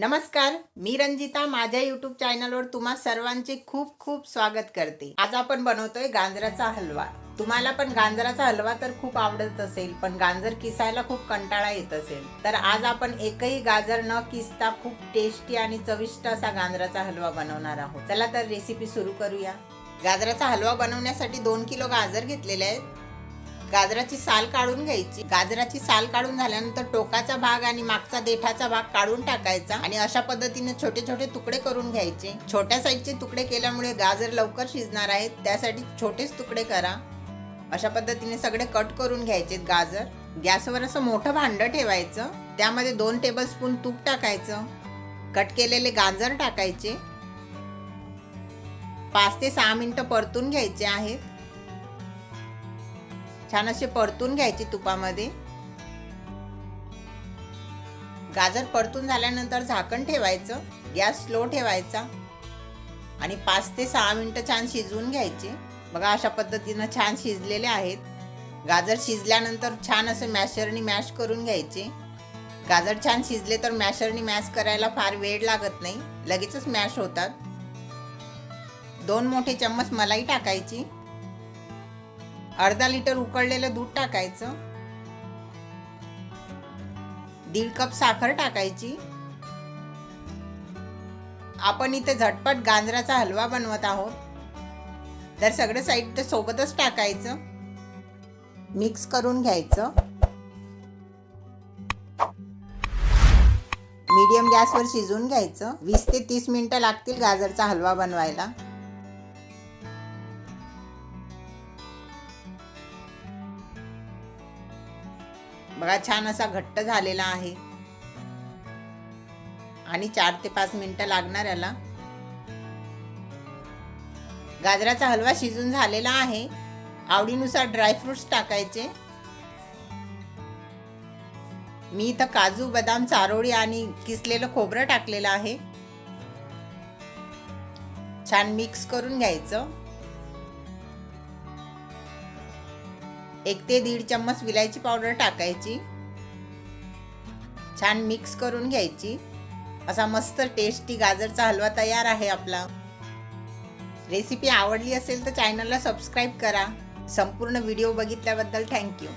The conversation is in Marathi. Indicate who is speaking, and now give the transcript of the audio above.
Speaker 1: नमस्कार मी रंजिता माझ्या युट्यूब चॅनलवर तुम्हा सर्वांचे खूप खूप स्वागत करते. आज आपण बनवतोय गाजराचा हलवा. तुम्हाला पण गाजराचा हलवा तर खूप आवडत असेल पण गाजर किसायला खूप कंटाळा येत असेल. तर आज आपण एकही गाजर न किसता खूप टेस्टी आणि चविष्ट असा गाजराचा हलवा बनवणार आहोत. चला तर रेसिपी सुरू करूया. गाजराचा हलवा बनवण्यासाठी दोन किलो गाजर घेतलेले आहेत. गाजराची साल काढून घ्यायची. गाजराची साल काढून झाल्यानंतर टोकाचा भाग आणि मागचा देठाचा भाग काढून टाकायचा आणि अशा पद्धतीने छोटे छोटे तुकडे करून घ्यायचे. छोट्या साईजचे तुकडे केल्यामुळे गाजर लवकर शिजणार आहेत. त्यासाठी छोटेच तुकडे करा. अशा पद्धतीने सगळे कट करून घ्यायचे गाजर. गॅसवर असं मोठं भांडं ठेवायचं. त्यामध्ये दोन टेबलस्पून तूप टाकायचं. कट केलेले गाजर टाकायचे. पाच ते सहा मिनिटं परतून घ्यायचे आहेत. छान असे परतून घ्यायचे तुपामध्ये. गाजर परतून झाल्यानंतर झाकण ठेवायचं गॅस स्लो ठेवायचा आणि पाच ते सहा मिनटं छान शिजवून घ्यायचे. बघा अशा पद्धतीनं छान शिजलेले आहेत. गाजर शिजल्यानंतर छान असं मॅशरनी मॅश करून घ्यायचे. गाजर छान शिजले तर मॅशरनी मॅश करायला फार वेळ लागत नाही. लगेचच मॅश होतात. दोन मोठे चम्मच मलाई टाकायची. अर्धा लिटर उकळलेलं दूध टाकायचं. दीड कप साखर टाकायची. आपण इथे झटपट गाजराचा हलवा बनवत आहोत. तर सगळं साहित्य सोबतच टाकायचं. मिक्स करून घ्यायचं. मीडियम गॅसवर शिजवून घ्यायचं. वीस ते तीस मिनिटं लागतील गाजरचा हलवा बनवायला. बघा छान असा घट्ट झालेला आहे. आणि चार ते पाच मिनटं लागणार याला. गाजराचा हलवा शिजून झालेला आहे. आवडीनुसार ड्रायफ्रुट्स टाकायचे. मी इथं काजू बदाम चारोळी आणि किसलेलं खोबरं टाकलेलं आहे. छान मिक्स करून घ्यायचं. एक ते दीड चम्मच विलायची पावडर टाकायची. छान मिक्स करून घ्यायची. असा मस्त टेस्टी गाजरचा हलवा तयार आहे आपला. रेसिपी आवडली असेल तर चॅनलला सबस्क्राईब करा. संपूर्ण व्हिडिओ बघितल्याबद्दल थँक्यू